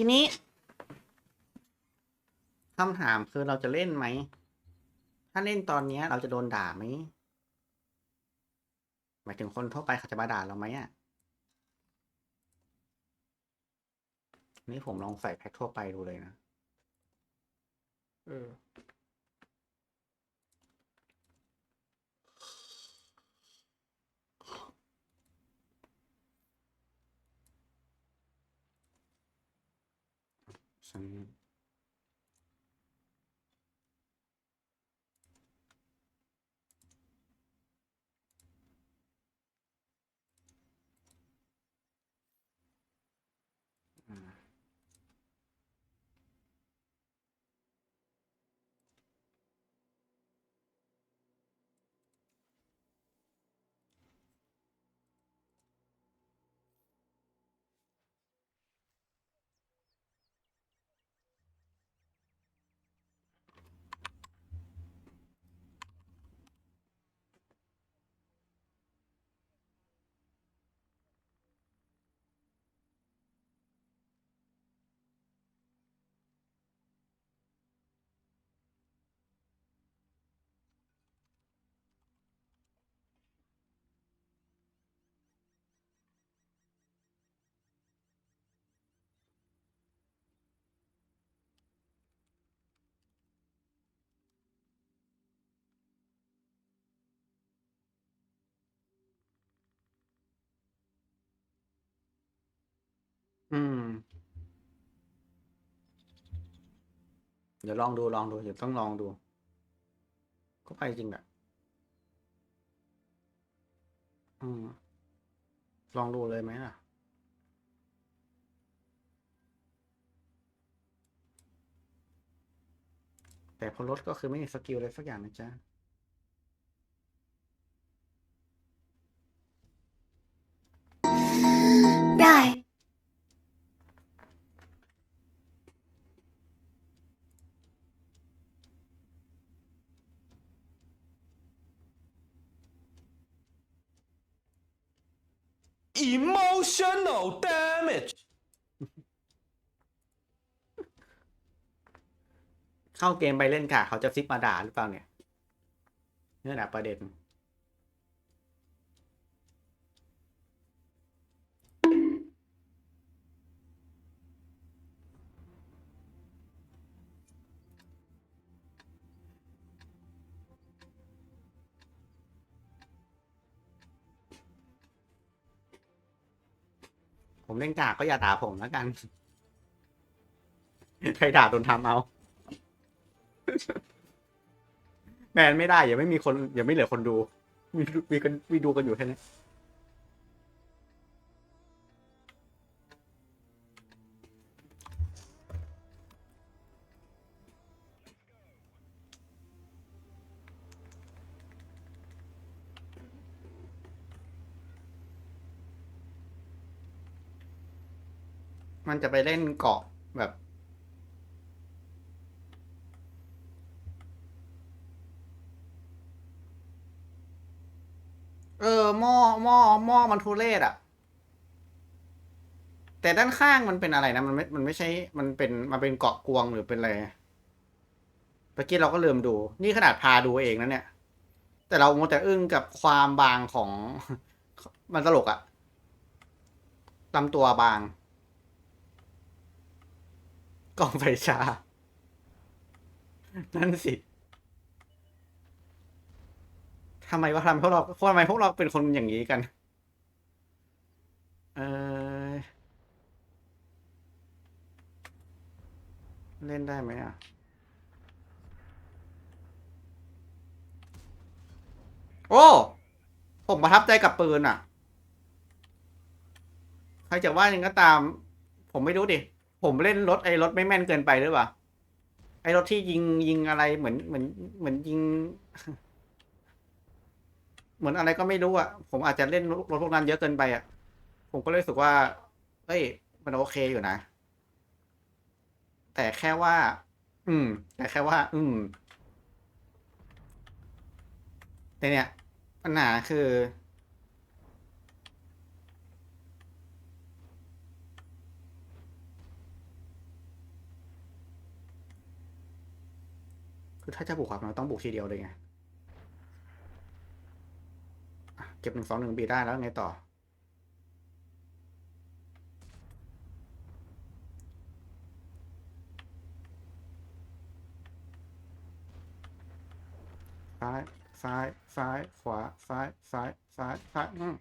ทีนี้คำถามคือเราจะเล่นไหม ถ้าเล่นตอนเนี้ยเราจะโดนด่าไหมหมายถึงคนทั่วไปเขาจะมาด่าเราไหมอะนี่ผมลองใส่แพ็คทั่วไปดูเลยนะ เออ ฉัน อืม เดี๋ยวลองดูลองดู เดี๋ยวต้องลองดู ก็ไปจริงแหละอืม ลองดูเลยไหมล่ะ แต่พอลดก็คือไม่มีสกิลอะไรสักอย่างนะจ๊ะ emotional damage เข้าเกมไปเล่นค่ะ เขาจะซิกมาด่าหรือเปล่าเนี่ยนี่แหละประเด็น ผมเล่นกากก็อย่าด่าผมแล้วกัน ใครด่าโดนทำเอา แมนไม่ได้อย่าไม่มีคนอย่าไม่เหลือคนดู มีมีกันมีดูกันอยู่แค่นี้ มันจะไปเล่นเกาะแบบ เออหม้อหม้อหม้อมันทุเรศอะแต่ด้านข้างมันเป็นอะไรนะ มันไม่ มันไม่ใช่ มันเป็น มันเป็นเกาะกวงหรือเป็นอะไรเมื่อกี้เราก็ลืมดู นี่ขนาดพาดูเองนะเนี่ย แต่เราโมแต่อึ้งกับความบางของมันตลกอะลำตัวบาง กล่องไฟชา นั่นสิทำไมวะทำไมพวกเราทำไมพวกเราเป็นคนอย่างนี้กัน เออเล่นได้ไหมอะโอ้ ผมประทับใจกับปืนอะ ใครจะว่ายังก็ตาม ผมไม่รู้ดิ ผมเล่นรถไอ้รถไม่แม่นเกินไปหรือเปล่าไอ้รถที่ยิงยิงอะไรเหมือนเหมือนเหมือนยิง เหมือนอะไรก็ไม่รู้อะ ผมอาจจะเล่นรถพวกนั้นเยอะเกินไปอะ ผมก็เลยรู้สึกว่าเอ้ย มันโอเคอยู่นะ แต่แค่ว่า อืม แต่แค่ว่า อืมแต่เนี่ยปัญหาคือ คือถ้าจะบุกครับมันต้องบุกทีเดียวเลยไงเก็บหนึ่งสองหนึ่งบีได้แล้วไงต่อ ซ้าย ซ้าย ซ้าย ขวา ซ้าย ซ้าย ซ้าย ซ้ายอืม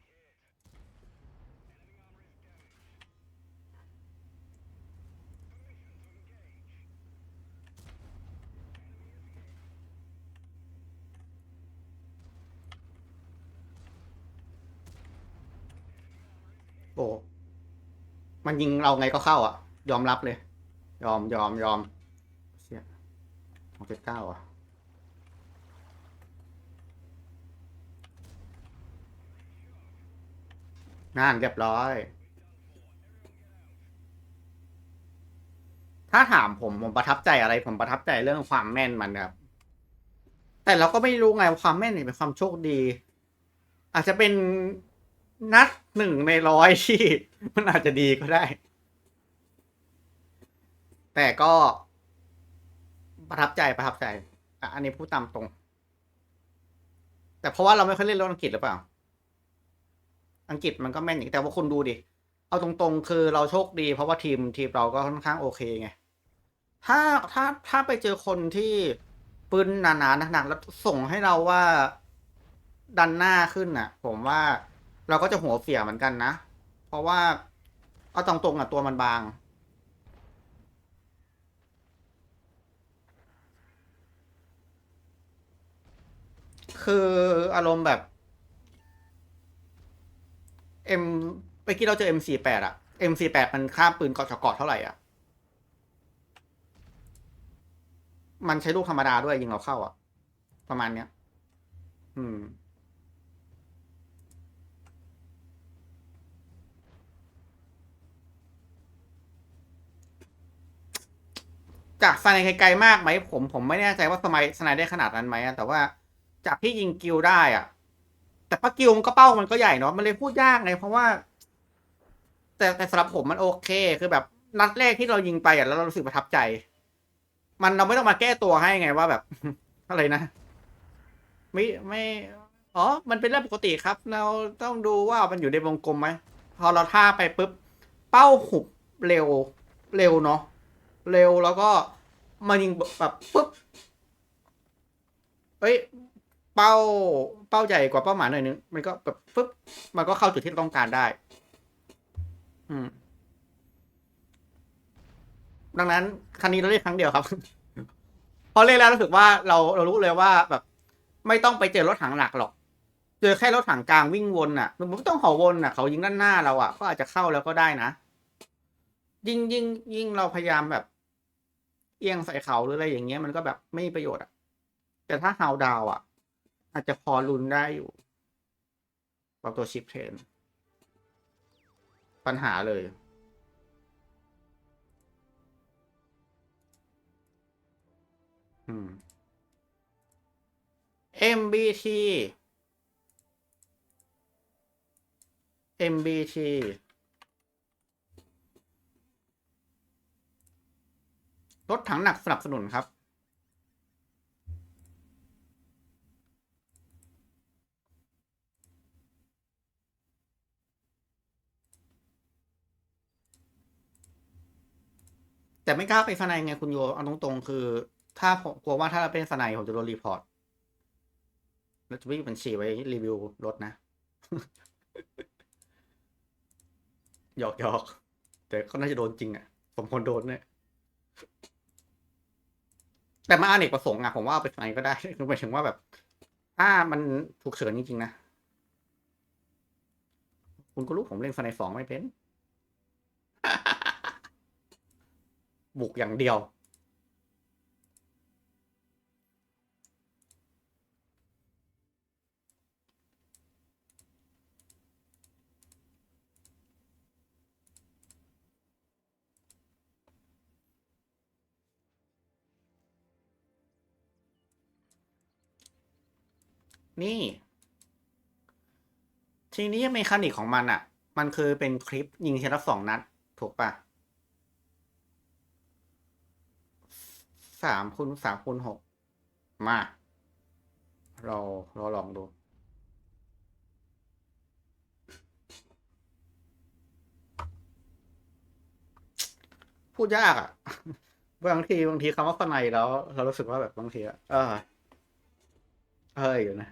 โอ้มันยิงเราไงก็เข้าอะ ยอมรับเลย ยอมยอมยอมเชี่ยสอเจ็ดเก้าอะนั่นเรียบร้อย ถ้าถามผมผมประทับใจอะไร ผมประทับใจเรื่องความแม่นมันครับ แต่เราก็ไม่รู้ไงความแม่นนี่เป็นความโชคดี อาจจะเป็น นัดหนึ่งในร้อยที่ มันอาจจะดีก็ได้ แต่ก็ ประทับใจประทับใจอะอันนี้พูดตามตรง แต่เพราะว่าเราไม่ค่อยเล่นรถอังกฤษหรือเปล่า อังกฤษมันก็แม่นอย่างแต่ว่าคุณดูดิ เอาตรงๆ คือเราโชคดี เพราะว่าทีมทีมเราก็ค่อนข้างโอเคไง ถ้าถ้าถ้าไปเจอคนที่ปืนหนาๆหนักๆแล้วส่งให้เราว่าดันหน้าขึ้นน่ะ ผมว่า เราก็จะหัวเสียเหมือนกันนะ เพราะว่าเอาตรงๆอะตัวมันบาง คืออารมณ์แบบเอ็มไปกี้เราเจอ M48 อะ M48 มันค่าปืนเกาะเกาะเท่าไหร่อะ มันใช้ลูกธรรมดาด้วยยิงเราเข้าอะประมาณเนี้ย อืม จากสไนไกลๆมากไหมผมผมไม่แน่ใจว่าสมัยสไนได้ขนาดนั้นไหมแต่ว่าจากที่ยิงกิลได้อะแต่ปะกิลมันก็เป้ามันก็ใหญ่เนาะมันเลยพูดยากไงเพราะว่า แต่แต่สำหรับผมมันโอเค คือแบบนัดแรกที่เรายิงไปอะแล้วเรารู้สึกประทับใจ มันเราไม่ต้องมาแก้ตัวให้ไงว่าแบบ อะไรนะไม่ไม่อ๋อ มันเป็นเรื่องปกติครับ เราต้องดูว่ามันอยู่ในวงกลมไหมพอเราท่าไปปุ๊บ เป้าหุบเร็วเร็วเนาะ เร็วแล้วก็มายิงแบบปุ๊บเอ้ย เป้าเป้าใหญ่กว่าเป้าหมายหน่อยนึง มันก็แบบปุ๊บมันก็เข้าจุดที่ต้องการได้ อืม ดังนั้นคันนี้เราเล่นครั้งเดียวครับ พอเล่นแล้วรู้สึกว่าเราเรารู้เลยว่าแบบ ไม่ต้องไปเจอรถถังหนักหรอก เจอแค่รถถังกลางวิ่งวนอะ มันไม่ต้องหอวนอะ เขายิงด้านหน้าเราอะ ก็อาจจะเข้าแล้วก็ได้นะ ยิ่งยิ่งยิ่งเราพยายามแบบ เอียงใส่เขาหรืออะไรอย่างเงี้ยมันก็แบบไม่มีประโยชน์อะ แต่ถ้าฮาวดาวอะ อาจจะพอรุนได้อยู่กับตัวชิปเทรนปัญหาเลย อืม MBT MBT รถถังหนักสนับสนุนครับ แต่ไม่กล้าไปสไนไงคุณโยเอาตรงๆ คือ ถ้าผมกลัวว่าถ้าเราเป็นสไนผมจะโดนรีพอร์ตแล้วจะไม่มีบัญชีไว้รีวิวรถนะหยอกหยอกแต่ก็น่าจะโดนจริงอะ ผมคนโดนเนี่ย แต่มาอเนกประสงค์อะผมว่าเอาไปใช้ก็ได้หมายถึงว่าแบบถ้ามันถูกเฉินจริงๆนะ คุณก็รู้ผมเล่นสไนสองไม่เป็น บุกอย่างเดียว นี่ ทีนี้เมคานิกของมันอะ่ะ มันคือเป็นคลิปยิงทีละสองนัด ถูกปะสามคูณสามคูณหกมา เราเราลองดูพูดยากอะ บางทีบางทีคำว่าข้างในแล้ว เรารู้สึกว่าแบบบางทีอะเออเฮ้ยอยู่นะ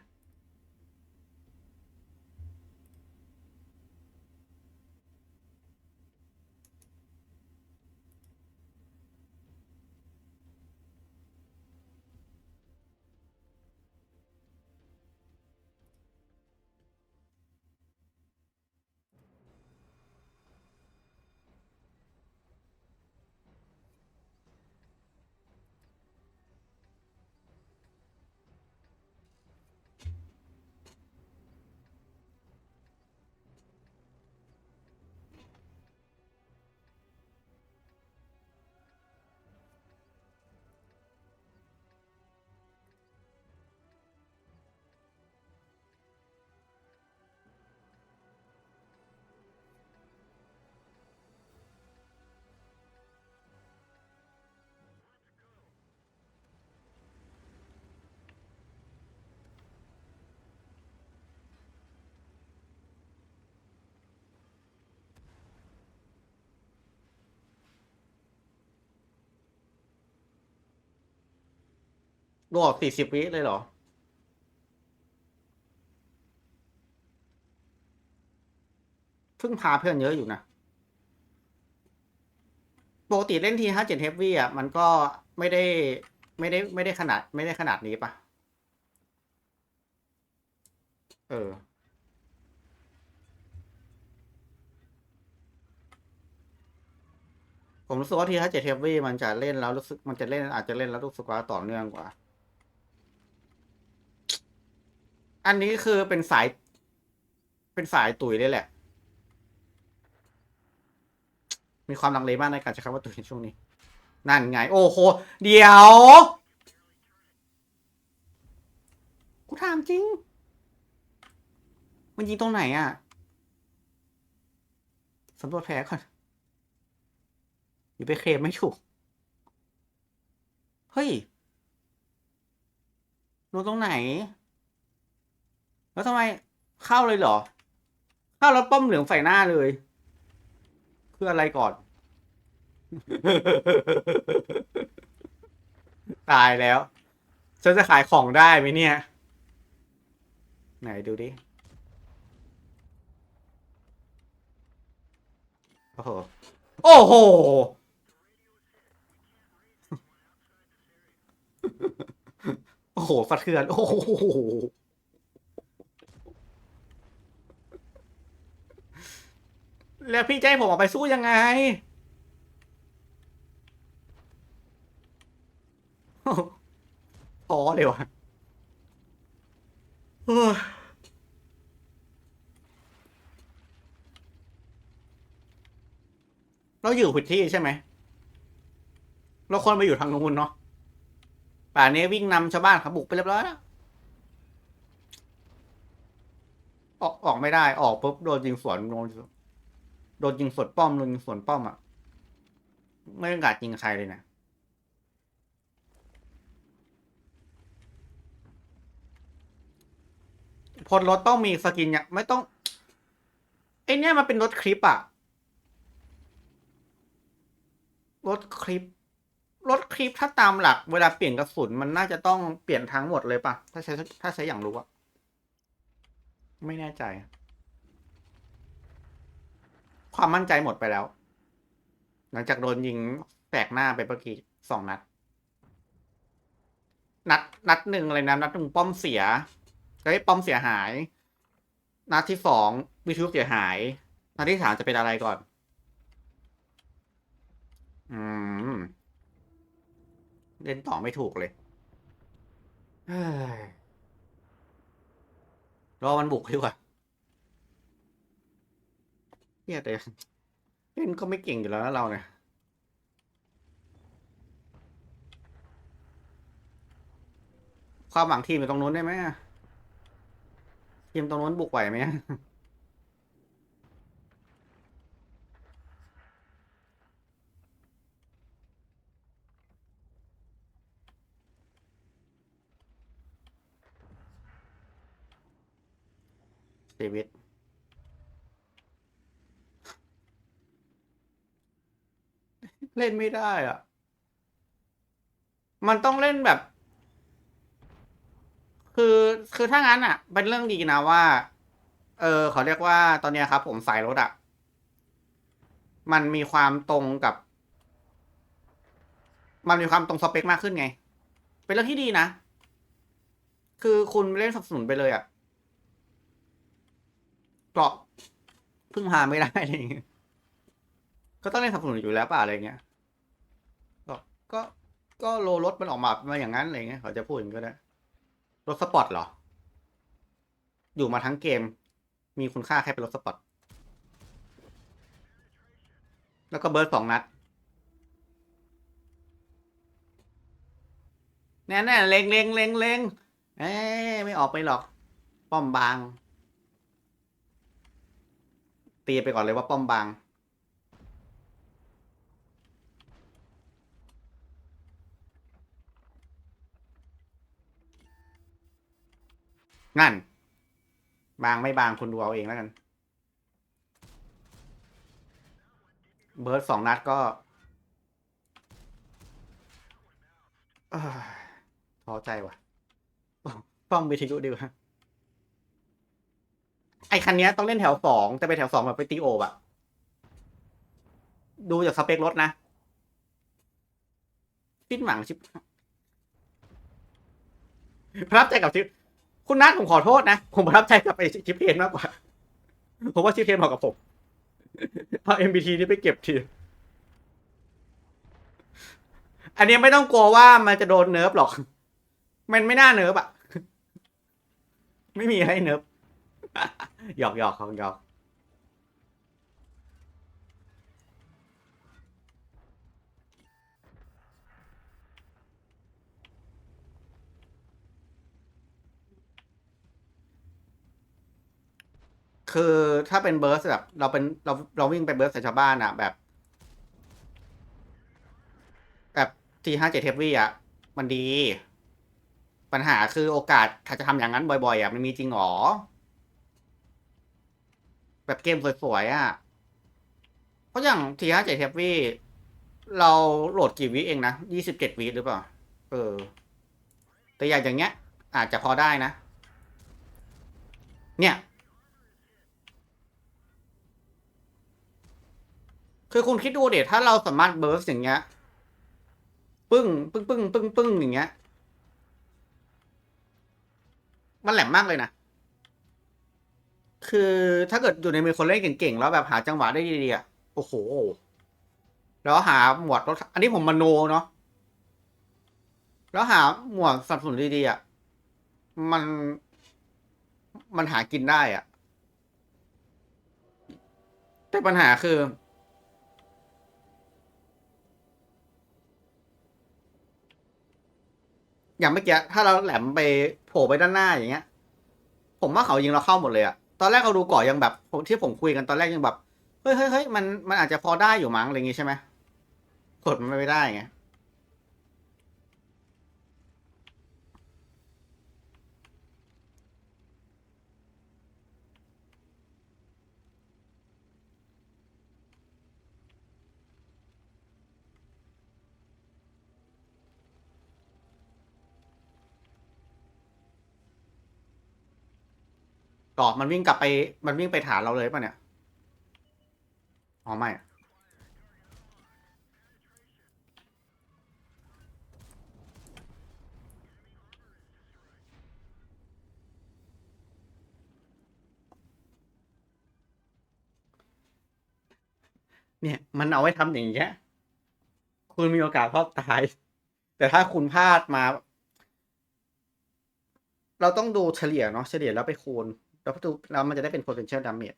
รวกสี่สิบวิเลยเหรอ เพิ่งพาเพื่อนเยอะอยู่นะ ปกติเล่นทีห้าเจ็ดเฮฟวี่อะ มันก็ไม่ได้ไม่ได้ไม่ได้ขนาด ไม่ได้ขนาดนี้ปะเออผมรู้สึกว่าทีห้าเจ็ดเฮฟวี่มันจะเล่นแล้วรู้สึกมันจะเล่นอาจจะเล่นแล้วรู้สึกว่าต่อเนื่องกว่า อันนี้คือเป็นสาย เป็นสายตุ๋ยเลยแหละ มีความลังเลมากในการใช้คำว่าตุ๋ยในช่วงนี้ นั่นไง โอ้โห เดี๋ยว กูถามจริง มันยิงตรงไหนอะสำรวจแผลก่อนอยู่ไปเคลมไม่ถูก เฮ้ยโดนตรงไหน แล้วทำไมเข้าเลยเหรอ เข้าแล้วป้อมเหลืองใส่หน้าเลยเพื่ออะไรก่อน ตายแล้วฉันจะขายของได้ไหมเนี่ย ไหนดูดิ โอ้โห โอ้โห โอ้โหสะเทือน โอ้โห แล้วพี่จะให้ผมออกไปสู้ยังไงท้อเลยวะเฮ้ยเราอยู่ผิดที่ใช่ไหม เราควรไปอยู่ทางนู้นเนาะ ป่านนี้วิ่งนำชาวบ้านเขาบุกไปเรียบร้อยแล้ว ออกออกไม่ได้ ออกปุ๊บโดนยิงสวนโดน โดนยิงสวนป้อมโดนยิงสวนป้อมอะ ไม่ได้กาดยิงใครเลยนะพลรถต้องมีสกินอย่างไม่ต้องไอเนี้ยมันเป็นรถคลิปอะรถคลิปรถคลิปถ้าตามหลัก เวลาเปลี่ยนกระสุนมันน่าจะต้องเปลี่ยนทั้งหมดเลยปะถ้าใช้ถ้าใช้อย่างรู้อะไม่แน่ใจ ความมั่นใจหมดไปแล้ว หลังจากโดนยิงแตกหน้าไปเมื่อกี้สองนัด นัดนัดหนึ่งอะไรนะนัดหนึ่งป้อมเสียเฮ้ยป้อมเสียหาย นัดที่สองวิทยุเสียหาย นัดที่สามจะเป็นอะไรก่อน อืม เล่นต่อไม่ถูกเลยเฮ้ยรอมันบุกดีกว่า เนี่ยแต่เล่นก็ไม่เก่งอยู่แล้วนะเราเนี่ยความหวังทีมอยู่ตรงนู้นได้ไหมทีมตรงนู้นบุกไหวไหมชีวิต เล่นไม่ได้อะ มันต้องเล่นแบบ คือคือถ้างั้นอะ เป็นเรื่องดีนะว่า เออเขาเรียกว่าตอนเนี้ยครับ ผมสายรถอะ มันมีความตรงกับ มันมีความตรงสเปคมากขึ้นไง เป็นเรื่องที่ดีนะ คือคุณเล่นสับสนุนไปเลยอะเกราะพึ่งพาไม่ได้อะไรอย่างเงี้ย ก็ต้องเล่นสนับสนุนอยู่แล้วป่ะอะไรเงี้ยก็ก็ก็โลรถมันออกมามาอย่างนั้นอะไรเงี้ยเขาจะพูดอย่างนี้ก็ได้ รถสปอร์ตเหรอ อยู่มาทั้งเกม มีคุณค่าแค่เป็นรถสปอร์ต แล้วก็เบิร์ดสองนัด แน่แน่เล็งเล็งเล็งเล็งเอ้ยไม่ออกไปหรอก ป้อมบาง ตีไปก่อนเลยว่าป้อมบาง นั่น บางไม่บางคุณดูเอาเองแล้วกัน เบิร์ดสองนัดก็ท้อใจว่ะ ป้อมวิทยุดีกว่าไอคันนี้ต้องเล่นแถวสองแต่ไปแถวสองแบบไปตีโอบอะดูจากสเปครถนะชิ้นหวังชิบระทับใจกับชิป คุณนัทผมขอโทษนะ ผมประทับใจกับไอชิปเพนมากกว่า ผมว่าชิปเพนเหมาะกับผมเอา MBT นี่ไปเก็บที อันนี้ไม่ต้องกลัวว่ามันจะโดนเนิร์ฟหรอก มันไม่น่าเนิร์ฟอะไม่มีอะไรเนิร์ฟหยอกหยอกของหยอก คือถ้าเป็นเบิร์สแบบ เราเป็นเราเราวิ่งไปเบิร์สใส่ชาวบ้านอะแบบ แบบทีห้าเจ็ดเทปวี่อะมันดี ปัญหาคือโอกาสถ้าจะทำอย่างนั้นบ่อยๆอะมันมีจริงหรอ แบบเกมสวยๆอะเพราะอย่างทีห้าเจ็ดเทปวี่เราโหลดกี่วิเองนะยี่สิบเจ็ดวิหรือเปล่า เออ แต่อย่างอย่างเงี้ย อาจจะพอได้นะ เนี่ย คือคุณคิดดูเดี๋ยถ้าเราสามารถเบิร์สอย่างเงี้ย ปึ้ง ปึ้งปึ้งปึ้งปึ้งอย่างเงี้ย มันแหลมมากเลยนะ คือถ้าเกิดอยู่ในมือคนเล่นเก่งๆ แล้วแบบหาจังหวะได้ดีๆอะโอ้โห แล้วหาหมวดรถ อันนี้ผมมโนเนาะ แล้วหาหมวดสับสนุนดีๆอะ มัน มันหากินได้อะ แต่ปัญหาคือ อย่างเมื่อกี้ถ้าเราแหลมไปโผล่ไปด้านหน้าอย่างเงี้ย ผมว่าเขายิงเราเข้าหมดเลยอะตอนแรกเราดูก่อนยังแบบที่ผมคุยกันตอนแรกยังแบบเฮ้ยเฮ้ยเฮ้ยมันมันอาจจะพอได้อยู่มั้งอะไรอย่างงี้ใช่ไหมกดมันไม่ได้ไง ต่อมันวิ่งกลับไป มันวิ่งไปฐานเราเลยป่ะเนี่ย อ๋อไม่ เนี่ยมันเอาไว้ทำอย่างเงี้ย คุณมีโอกาสรอดตาย แต่ถ้าคุณพลาดมา เราต้องดูเฉลี่ยเนาะ เฉลี่ยแล้วไปคูณ แล้วดูแล้วมันจะได้เป็น potential damage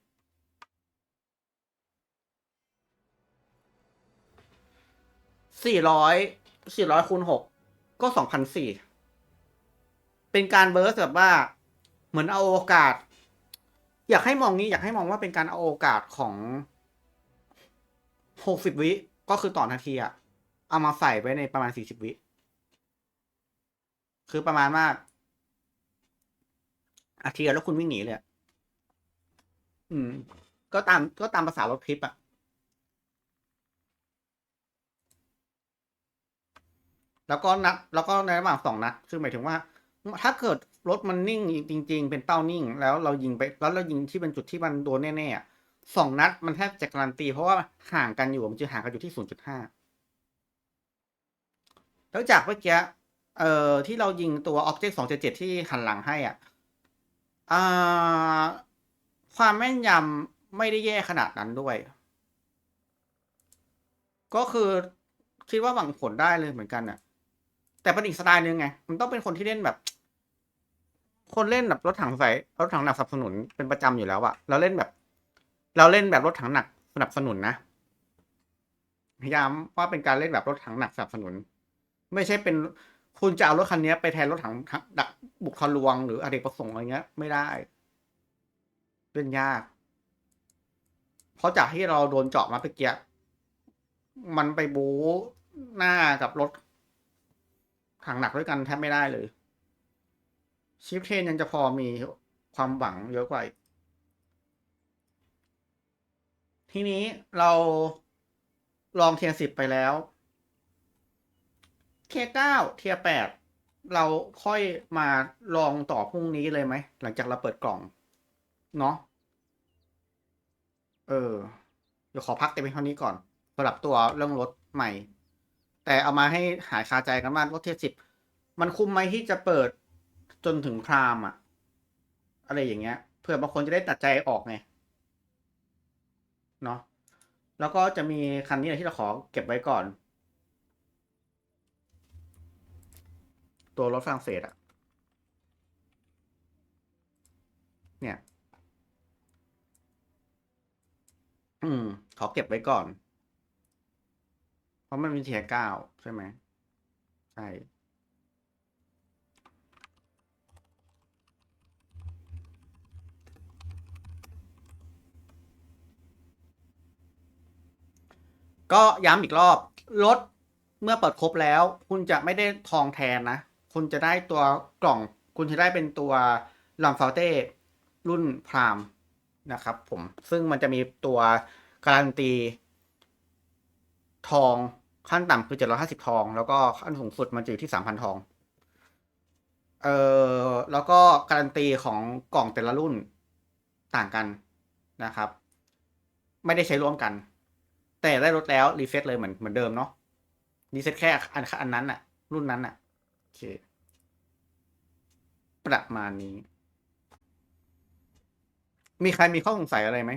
สี่ร้อยสี่ร้อยคูณหกก็สองพันสี่เป็นการเบิร์สแบบว่าเหมือนเอาโอกาส อยากให้มองนี้ อยากให้มองว่าเป็นการเอาโอกาสของหกสิบวิ ก็คือต่อนาทีอะเอามาใส่ไว้ในประมาณสี่สิบวิ คือประมาณว่า อาทีแล้วคุณวิ่งหนีเลยอะอืม ก็ตามก็ตามภาษารถคลิปอะแล้วก็นัด แล้วก็ในระหว่างสองนัด คือหมายถึงว่า ถ้าเกิดรถมันนิ่งจริง ๆ เป็นเป้านิ่ง แล้วเรายิงไป แล้วเรายิงที่เป็นจุดที่มันโดนแน่ๆอะสองนัดมันแทบจะการันตี เพราะว่าห่างกันอยู่มันจะห่างกันอยู่ที่ศูนย์จุดห้าแล้วจากเมื่อกี้เอ่อที่เรายิงตัว Object 277 ที่หันหลังให้อะ ความแม่นยำไม่ได้แย่ขนาดนั้นด้วย ก็คือคิดว่าหวังผลได้เลยเหมือนกันน่ะแต่เป็นอีกสไตล์หนึงไง มันต้องเป็นคนที่เล่นแบบ คนเล่นแบบรถถังใส่รถถังหนักสนับสนุนเป็นประจำอยู่แล้วอะเราเล่นแบบ เราเล่นแบบรถถังหนักสนับสนุนนะพยายามว่าเป็นการเล่นแบบรถถังหนักสนับสนุน ไม่ใช่เป็น คุณจะเอารถคันนี้ไปแทนรถถังดักบุกทะลวงหรืออเนกประสงค์อะไรเงี้ย ไม่ได้เล่นยาก เพราะจากที่เราโดนเจาะมาเมื่อกี้มันไปบู๊หน้ากับรถถังหนักด้วยกันแทบไม่ได้เลย ชิปเทนยังจะพอมีความหวังเยอะกว่าอีกทีนี้เราลองเทียร์สิบไปแล้ว เทียเก้าเทียแปดเราค่อยมาลองต่อพรุ่งนี้เลยไหม หลังจากเราเปิดกล่อง เนาะเออ เดี๋ยวขอพักแต่เพียงเท่านี้ก่อนสำหรับตัวเรื่องรถใหม่ แต่เอามาให้หายคาใจกันว่ารถเทียสิบมันคุ้มไหมที่จะเปิดจนถึงพรามอะอะไรอย่างเงี้ย เพื่อบางคนจะได้ตัดใจออกไงเนาะแล้วก็จะมีคันนี้แหละที่เราขอเก็บไว้ก่อน ตัวรถฝรั่งเศสอะเนี่ย อืม ขอเก็บไว้ก่อน เพราะมันมีเทียร์เก้าใช่ไหม ใช่ ก็ย้ำอีกรอบ รถเมื่อเปิดครบแล้ว คุณจะไม่ได้ทองแทนนะ คุณจะได้ตัวกล่อง คุณจะได้เป็นตัวลัมฟาเต้รุ่นพรามนะครับผมซึ่งมันจะมีตัวการันตี ทองขั้นต่ำคือ 750 ทอง แล้วก็ขั้นสูงสุดมันจะอยู่ที่ 3,000 ทอง เอ่อแล้วก็การันตีของกล่องแต่ละรุ่นต่างกันนะครับ ไม่ได้ใช้ร่วมกัน แต่ได้ลดแล้ว รีเซ็ตเลยเหมือนเหมือนเดิมเนาะรีเซ็ตแค่อันอันนั้นอะรุ่นนั้นอะโอเค ประมาณนี้ มีใครมีข้อสงสัยอะไรไหม